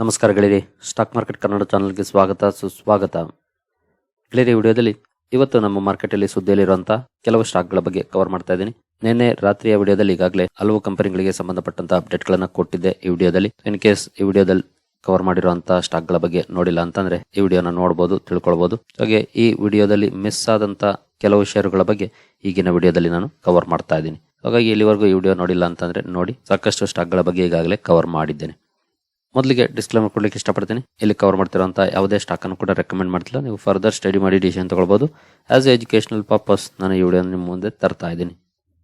ನಮಸ್ಕಾರ ಗೆಳೆಯರಿ. Stock market Kannada ಚಾನಲ್ಗೆ ಸ್ವಾಗತ, ಸುಸ್ವಾಗತ. ಗೆಳೆಯರಿ ವಿಡಿಯೋದಲ್ಲಿ ಇವತ್ತು ನಮ್ಮ ಮಾರ್ಕೆಟಲ್ಲಿ ಸುದ್ದಿಯಲ್ಲಿರುವಂತಹ ಕೆಲವು ಸ್ಟಾಕ್ಗಳ ಬಗ್ಗೆ ಕವರ್ ಮಾಡ್ತಾ ಇದ್ದೀನಿ. ನಿನ್ನೆ ರಾತ್ರಿಯ ವಿಡಿಯೋದಲ್ಲಿ ಈಗಾಗಲೇ ಹಲವು ಕಂಪನಿಗಳಿಗೆ ಸಂಬಂಧಪಟ್ಟಂತ ಅಪ್ಡೇಟ್ಗಳನ್ನು ಕೊಟ್ಟಿದ್ದೆ ಈ ವಿಡಿಯೋದಲ್ಲಿ. ಇನ್ ಕೇಸ್ ಈ ವಿಡಿಯೋದಲ್ಲಿ ಕವರ್ ಮಾಡಿರುವಂತಹ ಸ್ಟಾಕ್ಗಳ ಬಗ್ಗೆ ನೋಡಿಲ್ಲ ಅಂತಂದ್ರೆ ಈ ವಿಡಿಯೋನ ನೋಡಬಹುದು ತಿಳ್ಕೊಳ್ಬಹುದು ಹಾಗೆ ಈ ವಿಡಿಯೋದಲ್ಲಿ ಮಿಸ್ ಆದಂತಹ ಕೆಲವು ಷೇರುಗಳ ಬಗ್ಗೆ ಈಗಿನ ವಿಡಿಯೋದಲ್ಲಿ ನಾನು ಕವರ್ ಮಾಡ್ತಾ ಇದ್ದೀನಿ. ಹಾಗಾಗಿ ಇಲ್ಲಿವರೆಗೂ ಈ ವಿಡಿಯೋ ನೋಡಿಲ್ಲ ಅಂತಂದ್ರೆ ನೋಡಿ, ಸಾಕಷ್ಟು ಸ್ಟಾಕ್ಗಳ ಬಗ್ಗೆ ಈಗಾಗಲೇ ಕವರ್ ಮಾಡಿದ್ದೇನೆ. ಮೊದಲಿಗೆ ಡಿಸ್ಕ್ಲೇಮರ್ ಕೊಡ್ಲಿಕ್ಕೆ ಇಷ್ಟಪಡ್ತೀನಿ. ಇಲ್ಲಿ ಕವರ್ ಮಾಡ್ತಿರೋಂಥ ಯಾವುದೇ ಸ್ಟಾಕ್ ಅನ್ನು ಕೂಡ ರೆಕಮೆಂಡ್ ಮಾಡ್ತಿಲ್ಲ. ನೀವು ಫರ್ದರ್ ಸ್ಟಡಿ ಮಾಡಿ ಡಿಸಿಷನ್ ತಗೊಳ್ಬಹುದು ಆಸ್ ಎಜುಕೇಶನಲ್ ಪರ್ಪಸ್ ನಾನು ಈ ವಿಡಿಯೋ ನಿಮ್ಮ ಮುಂದೆ ತರ್ತಾ ಇದ್ದೀನಿ.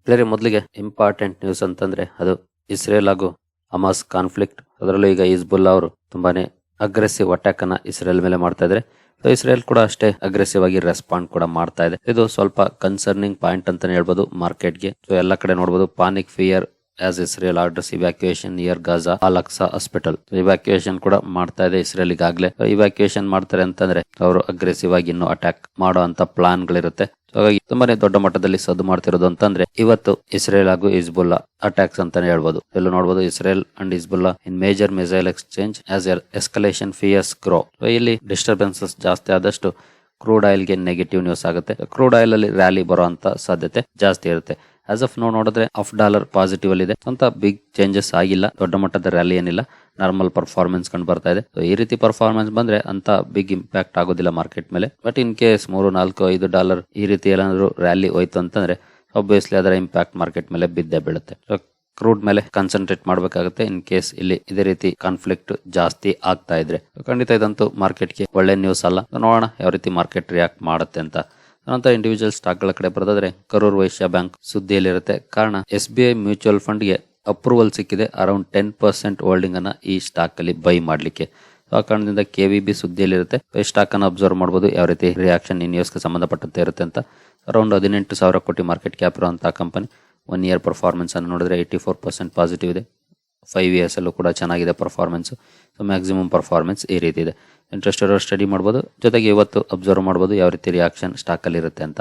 ಬೇರೆ ಮೊದಲಿಗೆ ಇಂಪಾರ್ಟೆಂಟ್ ನ್ಯೂಸ್ ಅಂತಂದ್ರೆ ಅದು ಇಸ್ರೇಲ್ ಹಾಗೂ ಅಮಾಸ್ ಕಾನ್ಫ್ಲಿಕ್ಟ್ ಅದರಲ್ಲೂ ಈಗ ಇಸ್ಬುಲ್ಲಾ ಅವರು ತುಂಬಾನೇ ಅಗ್ರೆಸಿವ್ ಅಟ್ಯಾಕ್ ಅನ್ನ ಇಸ್ರೇಲ್ ಮೇಲೆ ಮಾಡ್ತಾ ಇದ್ದಾರೆ ಸೊ ಇಸ್ರೇಲ್ ಕೂಡ ಅಷ್ಟೇ ಅಗ್ರೆಸಿವ್ ಆಗಿ ರೆಸ್ಪಾಂಡ್ ಕೂಡ ಮಾಡ್ತಾ ಇದೆ. ಇದು ಸ್ವಲ್ಪ ಕನ್ಸರ್ನಿಂಗ್ ಪಾಯಿಂಟ್ ಅಂತಾನೆ ಹೇಳ್ಬೋದು ಮಾರ್ಕೆಟ್ಗೆ ಸೊ ಎಲ್ಲ ಕಡೆ ನೋಡ್ಬೋದು panic fear as Israel orders evacuation near Gaza Al Aqsa hospital evacuation ಕೂಡ ಮಾಡ್ತಾ ಇದೆ ಇಸ್ರೇಲ್ ಈಗಾಗಲೇ ಇವ್ಯಾಕ್ಯುಯೇಷನ್ ಮಾಡ್ತಾರೆ ಅಂತಂದ್ರೆ ಅವರು ಅಗ್ರೆಸಿವ್ ಆಗಿ ಇನ್ನು ಅಟ್ಯಾಕ್ ಮಾಡೋ ಅಂತ ಪ್ಲಾನ್ ಗಳಿರುತ್ತೆ ಹಾಗಾಗಿ ತುಂಬಾನೇ ದೊಡ್ಡ ಮಟ್ಟದಲ್ಲಿ ಸದ್ದು ಮಾಡ್ತಿರೋದು ಅಂತಂದ್ರೆ ಇವತ್ತು ಇಸ್ರೇಲ್ ಹಾಗೂ ಇಸ್ಬುಲ್ಲಾ ಅಟ್ಯಾಕ್ಸ್ ಅಂತಾನೆ ಹೇಳ್ಬೋದು. ಎಲ್ಲೂ ನೋಡಬಹುದು Israel and Hezbollah in major missile exchange as escalation fears grow ಇಲ್ಲಿ ಡಿಸ್ಟರ್ಬೆನ್ಸಸ್ ಜಾಸ್ತಿ ಆದಷ್ಟು ಕ್ರೂಡ್ ಆಯಿಲ್ಗೆ ನೆಗೆಟಿವ್ ನ್ಯೂಸ್ ಆಗುತ್ತೆ. ಕ್ರೂಡ್ ಆಯಿಲ್ ಅಲ್ಲಿ ರ್ಯಾಲಿ ಬರುವಂತ ಸಾಧ್ಯತೆ ಜಾಸ್ತಿ ಇರುತ್ತೆ. ಆಸ್ ಆಫ್ ನೋ ನೋಡಿದ್ರೆ ಆಫ್ ಡಾಲರ್ ಪಾಸಿಟಿವ್ ಅಲ್ಲಿ ಇದೆ. ಅಂತ ಬಿಗ್ ಚೇಂಜಸ್ ಆಗಿಲ್ಲ. ದೊಡ್ಡ ಮಟ್ಟದ ರ್ಯಾಲಿ ಏನಿಲ್ಲ. ನಾರ್ಮಲ್ ಪರ್ಫಾರ್ಮೆನ್ಸ್ ಕಂಡು ಬರ್ತಾ ಇದೆ. ಈ ರೀತಿ ಪರ್ಫಾರ್ಮೆನ್ಸ್ ಬಂದ್ರೆ ಅಂತ ಬಿಗ್ ಇಂಪ್ಯಾಕ್ಟ್ ಆಗೋದಿಲ್ಲ ಮಾರ್ಕೆಟ್ ಮೇಲೆ. ಬಟ್ ಇನ್ ಕೇಸ್ ಮೂರು, ನಾಲ್ಕು, ಐದು ಡಾಲರ್ ಈ ರೀತಿ ಏನಾದ್ರು ರ್ಯಾಲಿ ಹೋಯ್ತು ಅಂತಂದ್ರೆ ಅಬ್ವಿಯಸ್ಲಿ ಅದರ ಇಂಪ್ಯಾಕ್ಟ್ ಮಾರ್ಕೆಟ್ ಮೇಲೆ ಬಿದ್ದೇ ಬೀಳುತ್ತೆ. ಕ್ರೂಡ್ ಮೇಲೆ ಕಾನ್ಸಂಟ್ರೇಟ್ ಮಾಡಬೇಕಾಗುತ್ತೆ ಇನ್ ಕೇಸ್ ಇಲ್ಲಿ ಇದೇ ರೀತಿ ಕಾನ್ಫ್ಲಿಕ್ಟ್ ಜಾಸ್ತಿ ಆಗ್ತಾ ಇದ್ರೆ. ಖಂಡಿತ ಇದಂತೂ ಮಾರ್ಕೆಟ್ಗೆ ಒಳ್ಳೆ ನ್ಯೂಸ್ ಅಲ್ಲ. ನೋಡೋಣ ಯಾವ ರೀತಿ ಮಾರ್ಕೆಟ್ ರಿಯಾಕ್ಟ್ ಮಾಡುತ್ತೆ ಅಂತ. ನಂತರ ಇಂಡಿವಿಜುವಲ್ ಸ್ಟಾಕ್ಗಳ ಕಡೆ ಬರೋದಾದ್ರೆ ಕರೂರ್ ವೈಶ್ಯ ಬ್ಯಾಂಕ್ ಸುದ್ದಿಯಲ್ಲಿರುತ್ತೆ. ಕಾರಣ ಎಸ್ ಬಿ ಐ ಮ್ಯೂಚುವಲ್ ಫಂಡ್ಗೆ ಅಪ್ರೂವಲ್ ಸಿಕ್ಕಿದೆ. ಅರೌಂಡ್ ಟೆನ್ ಪರ್ಸೆಂಟ್ ಹೋಲ್ಡಿಂಗ್ ಅನ್ನ ಈ ಸ್ಟಾಕ್ ಅಲ್ಲಿ ಬೈ ಮಾಡ್ಲಿಕ್ಕೆ. ಆ ಕಾರಣದಿಂದ ಕೆ ವಿ ಬಿ ಸುದ್ದಿಯಲ್ಲಿರುತ್ತೆ. ಸ್ಟಾಕ್ ಅನ್ನು ಅಬ್ಸರ್ವ್ ಮಾಡಬಹುದು ಯಾವ ರೀತಿ ರಿಯಾಕ್ಷನ್ ಈ ನ್ಯೂಸ್ಗೆ ಸಂಬಂಧಪಟ್ಟಂತೆ ಇರುತ್ತೆ ಅಂತ. ಅರೌಂಡ್ ಹದಿನೆಂಟು ಸಾವಿರ ಕೋಟಿ ಮಾರ್ಕೆಟ್ ಕ್ಯಾಪ್ ಇರುವಂತಹ ಕಂಪನಿ ಒನ್ ಇಯರ್ ಪರ್ಫಾರ್ಮೆನ್ಸ್ ಅನ್ನು ನೋಡಿದ್ರೆ ಏಯ್ಟಿ ಫೋರ್ ಪರ್ಸೆಂಟ್ ಪಾಸಿಟಿವ್ ಇದೆ. ಫೈವ್ ಇಯರ್ಸಲ್ಲೂ ಕೂಡ ಚೆನ್ನಾಗಿದೆ ಪರ್ಫಾರ್ಮೆನ್ಸು ಸೊ ಮ್ಯಾಕ್ಸಿಮಮ್ ಪರ್ಫಾರ್ಮೆನ್ಸ್ ಈ ರೀತಿ ಇದೆ. ಇಂಟ್ರೆಸ್ಟ್ ಇರೋರು ಸ್ಟಡಿ ಮಾಡ್ಬೋದು. ಜೊತೆಗೆ ಇವತ್ತು ಅಬ್ಸರ್ವ್ ಮಾಡ್ಬೋದು ಯಾವ ರೀತಿ ರಿಯಾಕ್ಷನ್ ಸ್ಟಾಕ್ ಅಲ್ಲಿ ಇರುತ್ತೆ ಅಂತ.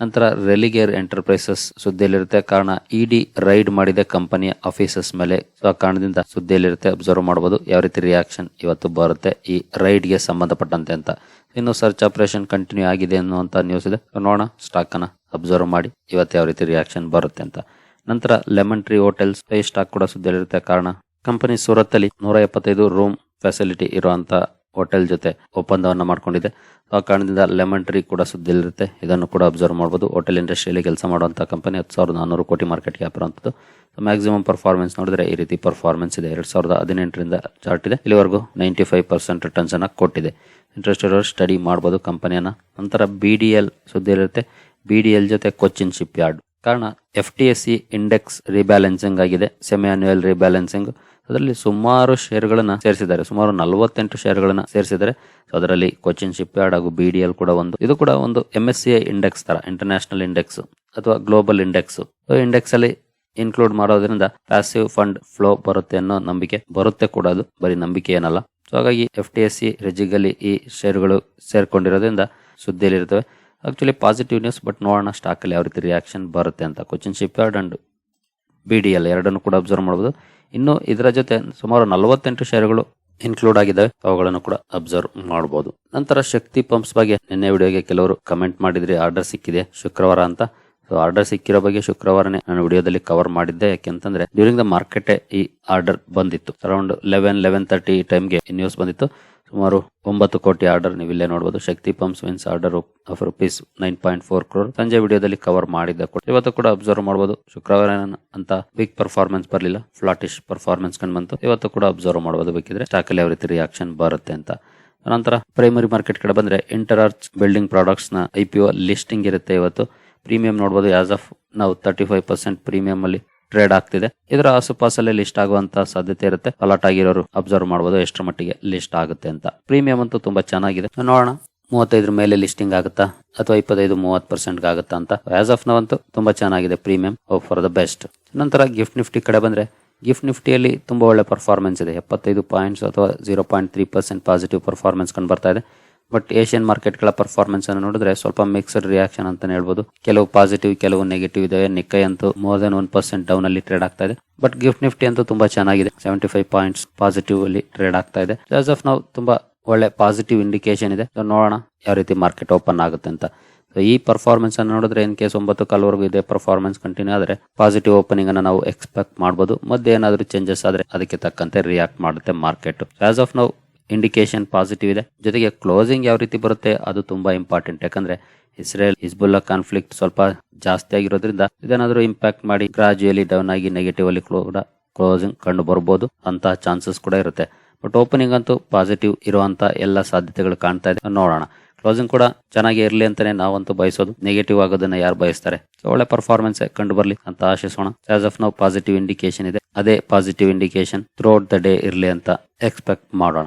ನಂತರ ರೆಲಿಗೇರ್ ಎಂಟರ್ಪ್ರೈಸಸ್ ಸುದ್ದಿಯಲ್ಲಿರುತ್ತೆ. ಕಾರಣ ಇಡಿ ರೈಡ್ ಮಾಡಿದೆ ಕಂಪನಿಯ ಆಫೀಸಸ್ ಮೇಲೆ ಸೊ, ಆ ಕಾರಣದಿಂದ ಸುದ್ದಿಯಲ್ಲಿರುತ್ತೆ. ಅಬ್ಸರ್ವ್ ಮಾಡ್ಬೋದು ಯಾವ ರೀತಿ ರಿಯಾಕ್ಷನ್ ಇವತ್ತು ಬರುತ್ತೆ ಈ ರೈಡ್ಗೆ ಸಂಬಂಧಪಟ್ಟಂತೆ ಅಂತ. ಇನ್ನು ಸರ್ಚ್ ಆಪರೇಷನ್ ಕಂಟಿನ್ಯೂ ಆಗಿದೆ ಅನ್ನುವಂತ ನ್ಯೂಸ್ ಇದೆ. ನೋಡೋಣ ಸ್ಟಾಕ್ ಅನ್ನ ಅಬ್ಸರ್ವ್ ಮಾಡಿ ಇವತ್ತು ಯಾವ ರೀತಿ ರಿಯಾಕ್ಷನ್ ಬರುತ್ತೆ ಅಂತ. ನಂತರ lemon tree hotels five stock ಕೂಡ ಸುದ್ದಿಯಲ್ಲಿರುತ್ತೆ. ಕಾರಣ, ಕಂಪನಿ ಸೂರತ್ ಅಲ್ಲಿ ನೂರ ಎಪ್ಪತ್ತೈದು ರೂಮ್ ಫೆಸಿಲಿಟಿ ಇರುವಂತ ಹೋಟೆಲ್ ಜೊತೆ ಒಪ್ಪಂದವನ್ನು ಮಾಡಿಕೊಂಡಿದೆ. ಆ ಕಾರಣದಿಂದ ಲೆಮನ್ ಟ್ರೀ ಕೂಡ ಸುದ್ದಿಯಲ್ಲಿರುತ್ತೆ. ಇದನ್ನು ಕೂಡ ಅಬ್ಸರ್ವ್ ಮಾಡಬಹುದು ಹೋಟೆಲ್ ಇಂಡಸ್ಟ್ರಿಯಲ್ಲಿ ಕೆಲಸ ಮಾಡುವಂತಹ ಕಂಪನಿ ಹತ್ತು ಸಾವಿರದ ನಾನ್ನೂರು ಕೋಟಿ ಮಾರ್ಕೆಟ್ ಕ್ಯಾಪ್ ಇರುವಂತದ್ದು. ಮ್ಯಾಕ್ಸಿಮಮ್ ಪರ್ಫಾರ್ಮೆನ್ಸ್ ನೋಡಿದ್ರೆ ಈ ರೀತಿ ಪರ್ಫಾರ್ಮೆನ್ಸ್ ಇದೆ. ಎರಡ್ ಸಾವಿರದ ಹದಿನೆಂಟರಿಂದ ಚಾರ್ಟ್ ಇದೆ. ಇಲ್ಲಿವರೆಗೂ ನೈಂಟಿ ಫೈವ್ ಪರ್ಸೆಂಟ್ ರಿಟರ್ನ್ಸ್ ಅನ್ನ ಕೊಟ್ಟಿದೆ. ಇಂಟ್ರೆಸ್ಟ್ ಇರೋರು ಸ್ಟಡಿ ಮಾಡಬಹುದು ಕಂಪನಿಯನ್ನ. ನಂತರ B D L BDL B ಜೊತೆ ಕೊಚ್ಚಿನ್ ಶಿಪ್ ಯಾರ್ಡ್ ಕಾರಣ F T S C index rebalancing ಆಗಿದೆ ಸೆಮಿ ಆನ್ಯುಯಲ್ ರಿಬ್ಯಾಲೆನ್ಸಿಂಗ್ ಅದರಲ್ಲಿ ಸುಮಾರು ಶೇರ್ಗಳನ್ನು ಸೇರಿಸಿದ್ದಾರೆ, ಸುಮಾರು ನಲವತ್ತೆಂಟು ಶೇರ್ಗಳನ್ನು ಸೇರಿಸಿದ್ದಾರೆ. ಸೊ ಅದರಲ್ಲಿ ಕೊಚಿನ್ ಶಿಪ್ ಯಾರ್ಡ್ ಹಾಗೂ ಬಿ ಕೂಡ ಒಂದು. ಇದು ಕೂಡ ಒಂದು ಎಂ ಎಸ್ ಇಂಡೆಕ್ಸ್ ತರ ಇಂಟರ್ನ್ಯಾಷನಲ್ ಇಂಡೆಕ್ಸ್ ಅಥವಾ ಗ್ಲೋಬಲ್ ಇಂಡೆಕ್ಸ್ ಇಂಡೆಕ್ಸ್ ಅಲ್ಲಿ ಇನ್ಕ್ಲೂಡ್ ಮಾಡೋದ್ರಿಂದ ಪ್ಯಾಸಿವ್ ಫಂಡ್ ಫ್ಲೋ ಬರುತ್ತೆ ಅನ್ನೋ ನಂಬಿಕೆ ಬರುತ್ತೆ ಕೂಡ ಅದು, ಬರೀ ನಂಬಿಕೆ ಏನಲ್ಲ. ಸೊ ಹಾಗಾಗಿ ಎಫ್ ಟಿ ಎಸ್ ಸಿ ರೆಜಿಗಲ್ಲಿ ಈ ಶೇರ್ಗಳು ಸೇರ್ಕೊಂಡಿರೋದ್ರಿಂದ ಸುದ್ದಿಯಲ್ಲಿರ್ತವೆ ಆಕ್ಚುಲಿ ಪಾಸಿಟಿವ್ ನ್ಯೂಸ್ ಬಟ್ ನೋಡೋಣ ಸ್ಟಾಕಲ್ಲಿ ಯಾವ ರೀತಿ ರಿಯಾಕ್ಷನ್ ಬರುತ್ತೆ ಅಂತ. Cochin shipyard and B D L ಎರಡನ್ನು ಕೂಡ ಅಬ್ಸರ್ವ್ ಮಾಡ್ಬೋದು. ಇನ್ನು ಇದರ ಜೊತೆ ಸುಮಾರು ನಲವತ್ತೆಂಟು ಷೇರುಗಳು ಇನ್ಕ್ಲೂಡ್ ಆಗಿದ್ದಾವೆ. ಅವುಗಳನ್ನು ಕೂಡ ಅಬ್ಸರ್ವ್ ಮಾಡಬಹುದು ನಂತರ ಶಕ್ತಿ ಪಂಪ್ಸ್ ಬಗ್ಗೆ ನಿನ್ನೆ ವಿಡಿಯೋಗೆ ಕೆಲವರು ಕಮೆಂಟ್ ಮಾಡಿದ್ರಿ. ಆರ್ಡರ್ ಸಿಕ್ಕಿದೆ ಶುಕ್ರವಾರ ಅಂತ. ಸೊ ಆರ್ಡರ್ ಸಿಕ್ಕಿರೋ ಬಗ್ಗೆ ಶುಕ್ರವಾರನೇ ನಾನು ವಿಡಿಯೋದಲ್ಲಿ ಕವರ್ ಮಾಡಿದ್ದೆ. ಯಾಕೆಂತಂದ್ರೆ ಡ್ಯೂರಿಂಗ್ ದ ಮಾರ್ಕೆಟ್ ಈ ಆರ್ಡರ್ ಬಂದಿತ್ತು. ಅರೌಂಡ್ ಲೆವೆನ್ ಲೆವೆನ್ ತರ್ಟಿ ಟೈಮ್ಗೆ ನ್ಯೂಸ್ ಬಂದಿತ್ತು. ಸುಮಾರು ಒಂಬತ್ತು ಕೋಟಿ ಆರ್ಡರ್ ನೀವು ಇಲ್ಲೇ ನೋಡಬಹುದು Shakti pumps wins order of rupees nine point four crore ಸಂಜೆ ವಿಡಿಯೋದಲ್ಲಿ ಕವರ್ ಮಾಡಿದ ಕೂಡ ಇವತ್ತು ಕೂಡ ಅಬ್ಸರ್ವ್ ಮಾಡಬಹುದು ಶುಕ್ರವಾರ ಅಂತ ಬಿಗ್ ಪರ್ಫಾರ್ಮೆನ್ಸ್ ಬರಲಿಲ್ಲ. ಫ್ಲಾಟಿಶ್ ಪರ್ಫಾರ್ಮೆನ್ಸ್ ಕಂಡು ಬಂತು. ಇವತ್ತು ಕೂಡ ಅಬ್ಸರ್ವ್ ಮಾಡಬಹುದು ಬೇಕಿದ್ರೆ. ಸ್ಟಾಕ್ ಅಲ್ಲಿ ಯಾವ ರೀತಿ ರಿಯಾಕ್ಷನ್ ಬರುತ್ತೆ ಅಂತ. ನಂತರ ಪ್ರೈಮರಿ ಮಾರ್ಕೆಟ್ ಕಡೆ ಬಂದ್ರೆ ಇಂಟರಾರ್ಚ್ ಬಿಲ್ಡಿಂಗ್ ಪ್ರಾಡಕ್ಟ್ಸ್ನ ಐ ಪಿ ಲಿಸ್ಟಿಂಗ್ ಇರುತ್ತೆ ಇವತ್ತು. ಪ್ರೀಮಿಯಂ ನೋಡಬಹುದು ಆಸ್ ಆಫ್ ನಾವು ತರ್ಟಿ ಫೈವ್ ಪರ್ಸೆಂಟ್ ಪ್ರೀಮಿಯಂ ಅಲ್ಲಿ ಟ್ರೇಡ್ ಆಗ್ತಿದೆ. ಇದರ ಆಸುಪಾಸಲ್ಲಿ ಲಿಸ್ಟ್ ಆಗುವಂತ ಸಾಧ್ಯತೆ ಇರುತ್ತೆ. ಅಲರ್ಟ್ ಆಗಿರೋರು ಅಬ್ಸರ್ವ್ ಮಾಡಬಹುದು ಎಷ್ಟರ ಮಟ್ಟಿಗೆ ಲಿಸ್ಟ್ ಆಗುತ್ತೆ ಅಂತ. ಪ್ರೀಮಿಯಂ ಅಂತೂ ತುಂಬಾ ಚೆನ್ನಾಗಿದೆ. ನೋಡೋಣ. ಮೂವತ್ತೈದರ ಮೇಲೆ ಲಿಸ್ಟಿಂಗ್ ಆಗುತ್ತಾ? ಅಥವಾ ಇಪ್ಪತ್ತೈದು, ಮೂವತ್ತು ಪರ್ಸೆಂಟ್ ಆಗುತ್ತಾ ಅಂತ. ಆಸ್ ಆಫ್ ನಾವಂತೂ ತುಂಬಾ ಚೆನ್ನಾಗಿದೆ ಪ್ರೀಮಿಯಂ ಫಾರ್ ದ ಬೆಸ್ಟ್ ನಂತರ ಗಿಫ್ಟ್ ನಿಫ್ಟಿ ಕಡೆ ಬಂದ್ರೆ ಗಿಫ್ಟ್ ನಿಫ್ಟಿಯಲ್ಲಿ ತುಂಬಾ ಒಳ್ಳೆ ಪರ್ಫಾರ್ಮೆನ್ಸ್ ಇದೆ. ಎಪ್ಪತ್ತೈದು ಪಾಯಿಂಟ್ಸ್ ಅಥವಾ zero point three percent positive performance ಕಂಡು ಬರ್ತಾ ಇದೆ. ಬಟ್ ಏಷ್ಯನ್ ಮಾರ್ಕೆಟ್ಗಳ ಪರ್ಫಾರ್ಮೆನ್ಸ್ ಅನ್ನು ನೋಡಿದ್ರೆ ಸ್ವಲ್ಪ ಮಿಕ್ಸ್ಡ್ ರಿಯಾಕ್ಷನ್ ಅಂತ ಹೇಳ್ಬೋದು. ಕೆಲವು ಪಾಸಿಟಿವ್ ಕೆಲವು ನೆಗೆಟಿವ್ ಇದಾವೆ. ನಿಕ್ಕೈ ಅಂತೂ more than one percent down ಅಲ್ಲಿ ಟ್ರೇಡ್ ಆಗ್ತಾ ಇದೆ. ಬಟ್ ಗಿಫ್ಟ್ ನಿಫ್ಟಿ ಅಂತೂ ತುಂಬಾ ಚೆನ್ನಾಗಿದೆ. ಸೆವೆಂಟಿ ಫೈವ್ ಪಾಯಿಂಟ್ಸ್ ಪಾಸಿಟಿವ್ ಅಲ್ಲಿ ಟ್ರೇಡ್ ಆಗ್ತಾ ಇದೆ. ಆಸ್ ಆಫ್ ನಾವು ತುಂಬಾ ಒಳ್ಳೆ ಪಾಸಿಟಿವ್ ಇಂಡಿಕೇಶನ್ ಇದೆ. ನೋಡೋಣ ಯಾವ ರೀತಿ ಮಾರ್ಕೆಟ್ ಓಪನ್ ಆಗುತ್ತೆ ಅಂತ. ಈ ಪರ್ಫಾರ್ಮೆನ್ಸ್ ಅನ್ನು ನೋಡಿದ್ರೆ ಇನ್ ಕೇಸ್ ಒಂಬತ್ತು ಕಾಲವರೆಗೂ ಇದೆ ಪರ್ಫಾರ್ಮೆನ್ಸ್ ಕಂಟಿನ್ಯೂ ಆದ್ರೆ ಪಾಸಿಟಿವ್ ಓಪನಿಂಗ್ ಅನ್ನು ನಾವು ಎಕ್ಸ್ಪೆಕ್ಟ್ ಮಾಡಬಹುದು ಮತ್ತೆ ಏನಾದರೂ ಚೇಂಜಸ್ ಆದ್ರೆ ಅದಕ್ಕೆ ತಕ್ಕಂತೆ ರಿಯಾಕ್ಟ್ ಮಾಡುತ್ತೆ ಮಾರ್ಕೆಟ್ ಆಸ್ ಆಫ್ ನಾವು ಇಂಡಿಕೇಶನ್ ಪಾಸಿಟಿವ್ ಇದೆ. ಜೊತೆಗೆ ಕ್ಲೋಸಿಂಗ್ ಯಾವ ರೀತಿ ಬರುತ್ತೆ, ಅದು ತುಂಬಾ ಇಂಪಾರ್ಟೆಂಟ್ ಯಾಕಂದ್ರೆ ಇಸ್ರೇಲ್ ಹಿಸ್ಬುಲ್ಲಾ ಕಾನ್ಫ್ಲಿಕ್ಟ್ ಸ್ವಲ್ಪ ಜಾಸ್ತಿ ಆಗಿರೋದ್ರಿಂದ ಇದೇನಾದರೂ ಇಂಪ್ಯಾಕ್ಟ್ ಮಾಡಿ ಗ್ರಾಜುಯಲಿ ಡೌನ್ ಆಗಿ ನೆಗೆಟಿವ್ ಅಲ್ಲಿ ಕೂಡ ಕ್ಲೋಸಿಂಗ್ ಕಂಡು ಬರ್ಬೋದು. ಅಂತ ಚಾನ್ಸಸ್ ಕೂಡ ಇರುತ್ತೆ. ಬಟ್ ಓಪನಿಂಗ್ ಅಂತೂ ಪಾಸಿಟಿವ್ ಇರುವಂತ ಎಲ್ಲ ಸಾಧ್ಯತೆಗಳು ಕಾಣ್ತಾ ಇದೆ. ನೋಡೋಣ. ಕ್ಲೋಸಿಂಗ್ ಕೂಡ ಚೆನ್ನಾಗಿ ಇರಲಿ ಅಂತಾನೆ ನಾವಂತೂ ಬಯಸೋದು. ನೆಗೆಟಿವ್ ಆಗೋದನ್ನ ಯಾರು ಬಯಸ್ತಾರೆ? ಸೊ ಒಳ್ಳೆ ಪರ್ಫಾರ್ಮೆನ್ಸ್ ಕಂಡು ಬರಲಿ ಅಂತ ಆಶಿಸೋಣ. ಆಸ್ ಆಫ್ ನಾವು ಪಾಸಿಟಿವ್ ಇಂಡಿಕೇಶನ್ ಇದೆ. ಅದೇ positive indication throughout the day ಇರಲಿ ಅಂತ ಎಕ್ಸ್ಪೆಕ್ಟ್ ಮಾಡೋಣ.